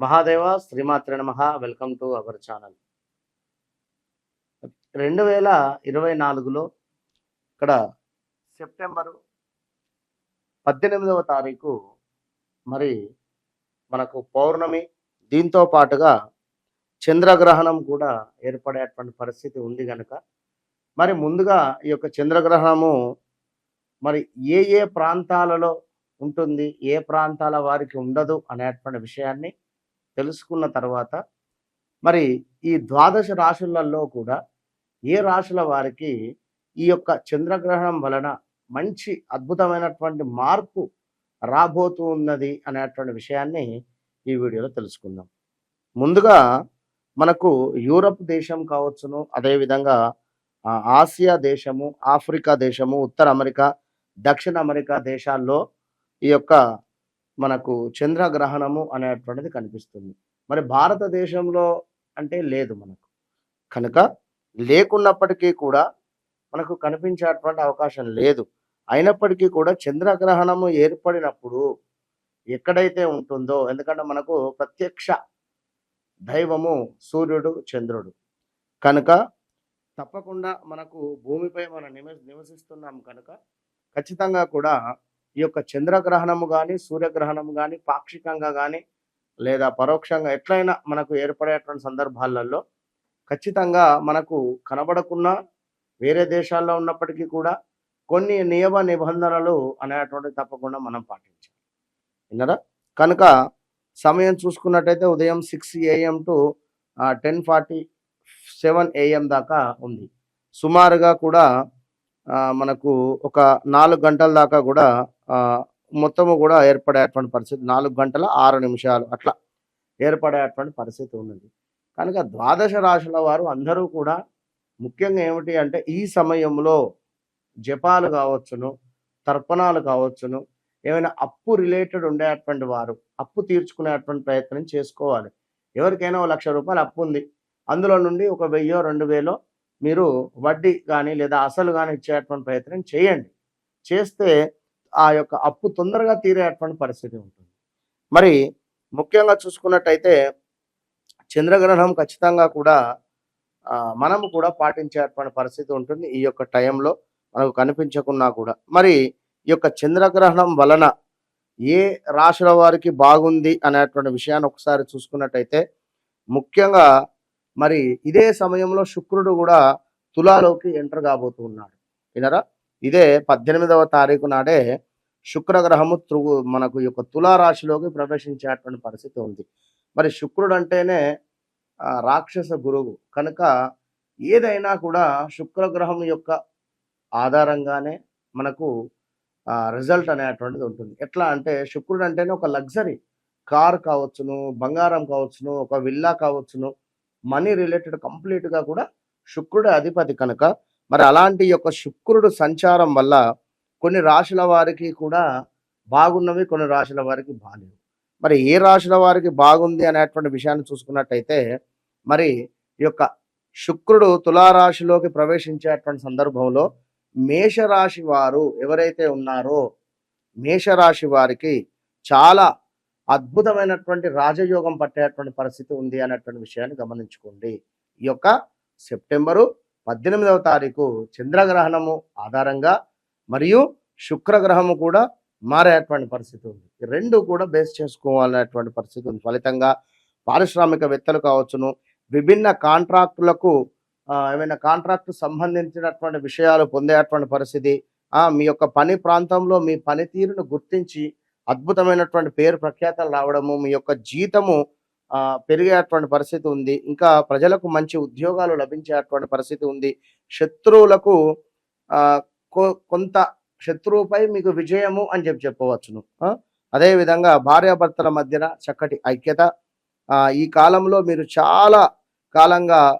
మహాదేవ శ్రీమాత్ర నమ. Welcome to our channel. రెండు వేల ఇరవై నాలుగులో ఇక్కడ సెప్టెంబరు పద్దెనిమిదవ తారీఖు మరి మనకు పౌర్ణమి. దీంతో పాటుగా చంద్రగ్రహణం కూడా ఏర్పడేటువంటి పరిస్థితి ఉంది కనుక మరి ముందుగా ఈ యొక్క చంద్రగ్రహణము మరి ఏ ఏ ప్రాంతాలలో ఉంటుంది ఏ ప్రాంతాల వారికి ఉండదు అనేటువంటి విషయాన్ని తెలుసుకున్న తర్వాత మరి ఈ ద్వాదశ రాశులలో కూడా ఏ రాశుల వారికి ఈ యొక్క చంద్రగ్రహణం వలన మంచి అద్భుతమైనటువంటి మార్పు రాబోతూ ఉన్నది అనేటువంటి విషయాన్ని ఈ వీడియోలో తెలుసుకుందాం. ముందుగా మనకు యూరప్ దేశం కావచ్చును అదేవిధంగా ఆసియా దేశము ఆఫ్రికా దేశము ఉత్తర అమెరికా దక్షిణ అమెరికా దేశాల్లో ఈ యొక్క మనకు చంద్రగ్రహణము అనేటువంటిది కనిపిస్తుంది. మరి భారతదేశంలో అంటే లేదు మనకు. కనుక లేకున్నప్పటికీ కూడా మనకు కనిపించేటువంటి అవకాశం లేదు. అయినప్పటికీ కూడా చంద్రగ్రహణము ఏర్పడినప్పుడు ఎక్కడైతే ఉంటుందో ఎందుకంటే మనకు ప్రత్యక్ష దైవము సూర్యుడు చంద్రుడు. కనుక తప్పకుండా మనకు భూమిపై మనం నివ నివసిస్తున్నాం కనుక ఖచ్చితంగా కూడా ఈ యొక్క చంద్రగ్రహణము కానీ సూర్యగ్రహణము కానీ పాక్షికంగా కానీ లేదా పరోక్షంగా ఎట్లయినా మనకు ఏర్పడేటువంటి సందర్భాలలో ఖచ్చితంగా మనకు కనబడకున్నా వేరే దేశాల్లో ఉన్నప్పటికీ కూడా కొన్ని నియమ నిబంధనలు అనేటువంటి తప్పకుండా మనం పాటించాలి. విన్నారా? కనుక సమయం చూసుకున్నట్టయితే ఉదయం six AM to ten forty seven AM దాకా ఉంది. సుమారుగా కూడా మనకు ఒక నాలుగు గంటల దాకా కూడా మొత్తము కూడా ఏర్పడేటువంటి పరిస్థితి నాలుగు గంటల ఆరు నిమిషాలు అట్లా ఏర్పడేటువంటి పరిస్థితి ఉన్నది. కనుక ద్వాదశ రాశుల వారు అందరూ కూడా ముఖ్యంగా ఏమిటి అంటే ఈ సమయంలో జపాలు కావచ్చును తర్పణాలు కావచ్చును ఏమైనా అప్పు రిలేటెడ్ ఉండేటువంటి వారు అప్పు తీర్చుకునేటువంటి ప్రయత్నం చేసుకోవాలి. ఎవరికైనా ఒక లక్ష రూపాయలు అప్పు ఉంది. అందులో నుండి ఒక వెయ్యో రెండు వేలో మీరు వడ్డీ కానీ లేదా అసలు కానీ ఇచ్చేటువంటి ప్రయత్నం చేయండి. చేస్తే ఆ యొక్క అప్పు తొందరగా తీరేటువంటి పరిస్థితి ఉంటుంది. మరి ముఖ్యంగా చూసుకున్నట్టయితే చంద్రగ్రహణం ఖచ్చితంగా కూడా మనము కూడా పాటించేటువంటి పరిస్థితి ఉంటుంది ఈ యొక్క టైంలో మనకు కనిపించకున్నా కూడా. మరి ఈ యొక్క చంద్రగ్రహణం వలన ఏ రాశుల వారికి బాగుంది అనేటువంటి విషయాన్ని ఒకసారి చూసుకున్నట్టయితే ముఖ్యంగా మరి ఇదే సమయంలో శుక్రుడు కూడా తులాలోకి ఎంటర్ కాబోతున్నాడు వినరా ఇదే పద్దెనిమిదవ తారీఖు నాడే శుక్రగ్రహము త్రుగు మనకు యొక్క తులారాశిలోకి ప్రవేశించేటువంటి పరిస్థితి ఉంది. మరి శుక్రుడు అంటేనే రాక్షస గురువు. కనుక ఏదైనా కూడా శుక్రగ్రహం యొక్క ఆధారంగానే మనకు రిజల్ట్ అనేటువంటిది ఉంటుంది. ఎట్లా అంటే శుక్రుడు అంటేనే ఒక లగ్జరీ. కార్ కావచ్చును బంగారం కావచ్చును ఒక విల్లా కావచ్చును మనీ రిలేటెడ్ కంప్లీట్గా కూడా శుక్రుడు అధిపతి. కనుక మరి అలాంటి యొక్క శుక్రుడు సంచారం వల్ల కొన్ని రాశుల వారికి కూడా బాగున్నవి కొన్ని రాశుల వారికి బాగాలేవు మరి ఏ రాశుల వారికి బాగుంది అనేటువంటి విషయాన్ని చూసుకున్నట్టయితే మరి ఈ యొక్క శుక్రుడు తులారాశిలోకి ప్రవేశించేటువంటి సందర్భంలో మేషరాశి వారు ఎవరైతే ఉన్నారో మేషరాశి వారికి చాలా అద్భుతమైనటువంటి రాజయోగం పట్టేటువంటి పరిస్థితి ఉంది అనేటువంటి విషయాన్ని గమనించుకోండి. ఈ యొక్క సెప్టెంబరు పద్దెనిమిదవ తారీఖు చంద్రగ్రహణము ఆధారంగా మరియు శుక్రగ్రహము కూడా మారేటువంటి పరిస్థితి ఉంది. ఈ రెండు కూడా బేస్ చేసుకోవాలనేటువంటి పరిస్థితి ఉంది. ఫలితంగా పారిశ్రామికవేత్తలు కావచ్చును. విభిన్న కాంట్రాక్టులకు ఏమైనా కాంట్రాక్ట్ సంబంధించినటువంటి విషయాలు పొందేటువంటి పరిస్థితి. మీ యొక్క పని ప్రాంతంలో మీ పనితీరును గుర్తించి అద్భుతమైనటువంటి పేరు ప్రఖ్యాతలు రావడము మీ యొక్క జీతము పెరిగేటువంటి పరిస్థితి ఉంది. ఇంకా ప్రజలకు మంచి ఉద్యోగాలు లభించేటువంటి పరిస్థితి ఉంది. శత్రువులకు కొ- కొంత శత్రువుపై మీకు విజయము అని చెప్పి చెప్పవచ్చును. అదేవిధంగా భార్యాభర్తల మధ్యన చక్కటి ఐక్యత. ఈ కాలంలో మీరు చాలా కాలంగా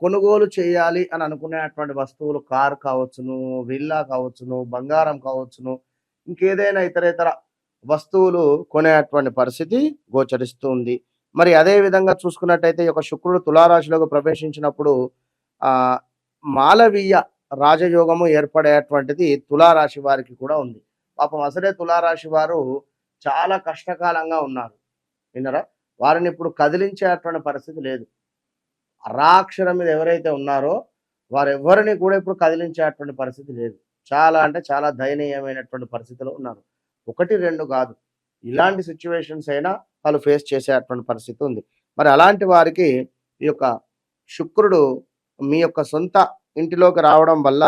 కొనుగోలు చేయాలి అని అనుకునేటువంటి వస్తువులు కార్ కావచ్చును విల్లా కావచ్చును బంగారం కావచ్చును ఇంకేదైనా ఇతర ఇతర వస్తువులు కొనేటువంటి పరిస్థితి గోచరిస్తుంది మరి అదే విధంగా చూసుకున్నట్టయితే ఈ యొక్క శుక్రుడు తులారాశిలోకి ప్రవేశించినప్పుడు ఆ మాలవీయ రాజయోగము ఏర్పడేటువంటిది తులారాశి వారికి కూడా ఉంది. పాపం అసలే తులారాశి వారు చాలా కష్టకాలంగా ఉన్నారు. విన్నరా? వారిని ఇప్పుడు కదిలించేటువంటి పరిస్థితి లేదు. అరాక్షరం మీద ఎవరైతే ఉన్నారో వారెవ్వరిని కూడా ఇప్పుడు కదిలించేటువంటి పరిస్థితి లేదు. చాలా అంటే చాలా దయనీయమైనటువంటి పరిస్థితిలో ఉన్నారు. ఒకటి రెండు కాదు. ఇలాంటి సిచ్యువేషన్స్ అయినా వాళ్ళు ఫేస్ చేసేటువంటి పరిస్థితి ఉంది. మరి అలాంటి వారికి ఈ యొక్క శుక్రుడు మీ యొక్క సొంత ఇంటిలోకి రావడం వల్ల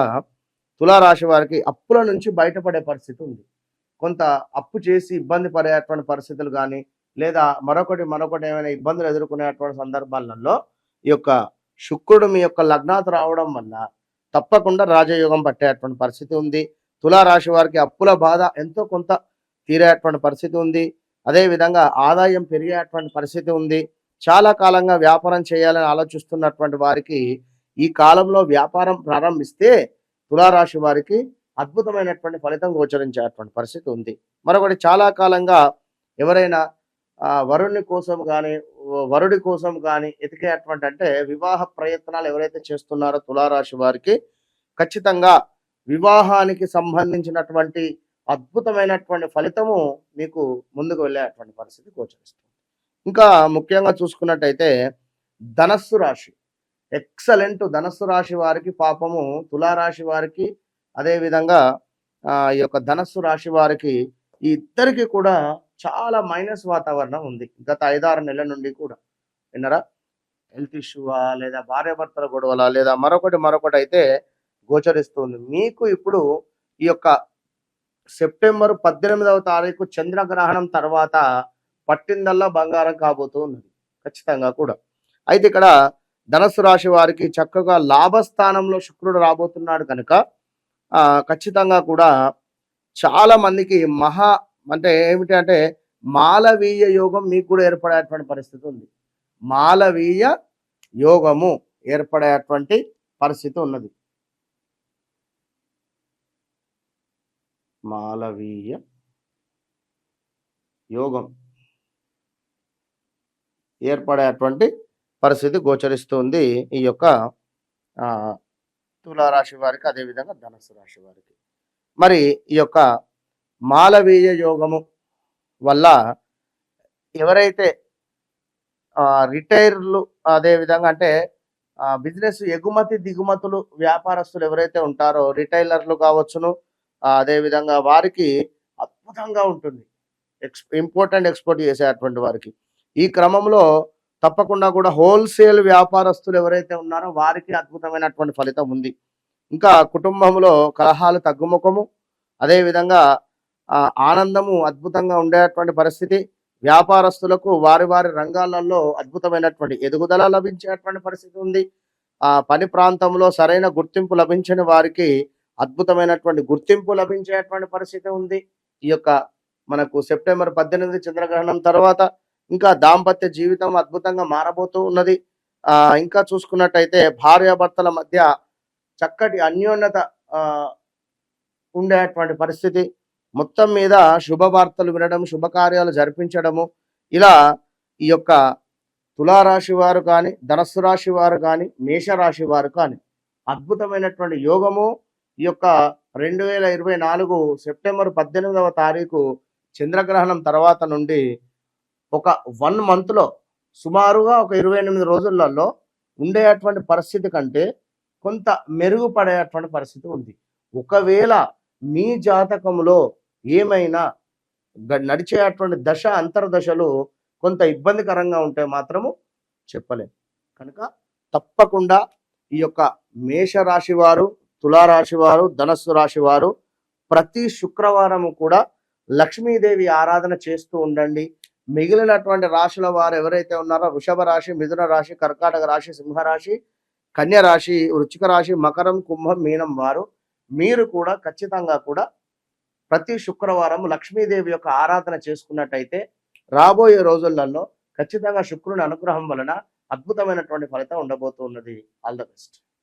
తులారాశి వారికి అప్పుల నుంచి బయటపడే పరిస్థితి ఉంది. కొంత అప్పు చేసి ఇబ్బంది పడేటువంటి పరిస్థితులు కానీ లేదా మరొకటి మరొకటి ఏమైనా ఇబ్బందులు ఎదుర్కొనేటువంటి సందర్భాలలో ఈ యొక్క శుక్రుడు మీ యొక్క లగ్నాత రావడం వల్ల తప్పకుండా రాజయోగం పట్టేటువంటి పరిస్థితి ఉంది. తులారాశి వారికి అప్పుల బాధ ఎంతో కొంత తీరేటువంటి పరిస్థితి ఉంది. అదేవిధంగా ఆదాయం పెరిగేటువంటి పరిస్థితి ఉంది. చాలా కాలంగా వ్యాపారం చేయాలని ఆలోచిస్తున్నటువంటి వారికి ఈ కాలంలో వ్యాపారం ప్రారంభిస్తే తులారాశి వారికి అద్భుతమైనటువంటి ఫలితం గోచరించేటువంటి పరిస్థితి ఉంది. మరొకటి చాలా కాలంగా ఎవరైనా వరుణ్ణి కోసం కానీ వరుడి కోసం కానీ ఎతికేటువంటి అంటే వివాహ ప్రయత్నాలు ఎవరైతే చేస్తున్నారో తులారాశి వారికి ఖచ్చితంగా వివాహానికి సంబంధించినటువంటి అద్భుతమైనటువంటి ఫలితము మీకు ముందుకు వెళ్ళేటువంటి పరిస్థితి గోచరిస్తుంది. ఇంకా ముఖ్యంగా చూసుకున్నట్టయితే ధనస్సు రాశి ఎక్సలెంట్ ధనస్సు రాశి వారికి పాపము తులారాశి వారికి అదేవిధంగా ఈ యొక్క ధనస్సు రాశి వారికి ఈ ఇద్దరికి కూడా చాలా మైనస్ వాతావరణం ఉంది. గత ఐదారు నెలల నుండి కూడా. విన్నారా? హెల్త్ ఇష్యూవా లేదా భార్యాభర్తల గొడవలా లేదా మరొకటి మరొకటి అయితే గోచరిస్తుంది. మీకు ఇప్పుడు ఈ యొక్క సెప్టెంబర్ పద్దెనిమిదవ తారీఖు చంద్రగ్రహణం తర్వాత పట్టిందల్లా బంగారం కాబోతూ ఉన్నది. ఖచ్చితంగా కూడా. అయితే ఇక్కడ ధనస్సు రాశి వారికి చక్కగా లాభస్థానంలో శుక్రుడు రాబోతున్నాడు కనుక ఖచ్చితంగా కూడా చాలా మందికి మహా అంటే ఏమిటి అంటే మాలవీయ యోగం మీకు కూడా ఏర్పడేటువంటి పరిస్థితి ఉంది. మాలవీయ యోగము ఏర్పడేటువంటి పరిస్థితి ఉన్నది. మాలవీయ యోగం ఏర్పడేటువంటి పరిస్థితి గోచరిస్తుంది ఈ యొక్క తులారాశి వారికి అదేవిధంగా ధనుసు రాశి వారికి. మరి ఈ యొక్క మాలవీయ యోగము వల్ల ఎవరైతే రిటైర్లు అదే విధంగా అంటే బిజినెస్ ఎగుమతి దిగుమతులు వ్యాపారస్తులు ఎవరైతే ఉంటారో రిటైలర్లు కావచ్చును అదేవిధంగా వారికి అద్భుతంగా ఉంటుంది. ఎక్స్ ఇంపోర్ట్ అండ్ ఎక్స్పోర్ట్ చేసేటువంటి వారికి. ఈ క్రమంలో తప్పకుండా కూడా హోల్సేల్ వ్యాపారస్తులు ఎవరైతే ఉన్నారో వారికి అద్భుతమైనటువంటి ఫలితం ఉంది. ఇంకా కుటుంబంలో కలహాలు తగ్గుముఖము అదేవిధంగా ఆనందము అద్భుతంగా ఉండేటువంటి పరిస్థితి వ్యాపారస్తులకు వారి వారి రంగాలలో అద్భుతమైనటువంటి ఎదుగుదల లభించేటువంటి పరిస్థితి ఉంది. ఆ పని ప్రాంతంలో సరైన గుర్తింపు లభించని వారికి అద్భుతమైనటువంటి గుర్తింపు లభించేటువంటి పరిస్థితి ఉంది. ఈ యొక్క మనకు సెప్టెంబర్ పద్దెనిమిది చంద్రగ్రహణం తర్వాత ఇంకా దాంపత్య జీవితం అద్భుతంగా మారబోతూ ఉన్నది. ఆ ఇంకా చూసుకున్నట్టయితే భార్యాభర్తల మధ్య చక్కటి అన్యోన్యత ఉండేటువంటి పరిస్థితి. మొత్తం మీద శుభవార్తలు వినడం శుభకార్యాలు జరిపించడము ఇలా ఈ యొక్క తులారాశి వారు కానీ ధనస్సు రాశి వారు కానీ మేషరాశి వారు కానీ అద్భుతమైనటువంటి యోగము ఈ యొక్క రెండు వేల ఇరవై నాలుగు సెప్టెంబర్ పద్దెనిమిదవ తారీఖు చంద్రగ్రహణం తర్వాత నుండి ఒక వన్ మంత్లో సుమారుగా ఒక ఇరవై ఎనిమిది రోజులలో ఉండేటువంటి పరిస్థితి కంటే కొంత మెరుగుపడేటువంటి పరిస్థితి ఉంది. ఒకవేళ మీ జాతకంలో ఏమైనా గ- నడిచేటువంటి దశ అంతర్దశలు కొంత ఇబ్బందికరంగా ఉంటే మాత్రము చెప్పలేం. కనుక తప్పకుండా ఈ యొక్క మేషరాశి వారు తులారాశి వారు ధనస్సు రాశి వారు ప్రతి శుక్రవారము కూడా లక్ష్మీదేవి ఆరాధన చేస్తూ ఉండండి. మిగిలినటువంటి రాశుల వారు ఎవరైతే ఉన్నారో వృషభ రాశి మిథున రాశి కర్కాటక రాశి సింహరాశి కన్య రాశి వృచ్చిక రాశి మకరం కుంభం మీనం వారు మీరు కూడా ఖచ్చితంగా కూడా ప్రతి శుక్రవారం లక్ష్మీదేవి యొక్క ఆరాధన చేసుకున్నట్టయితే రాబోయే రోజులలో ఖచ్చితంగా శుక్రుని అనుగ్రహం వలన అద్భుతమైనటువంటి ఫలితం ఉండబోతున్నది ఆల్ ద బెస్ట్.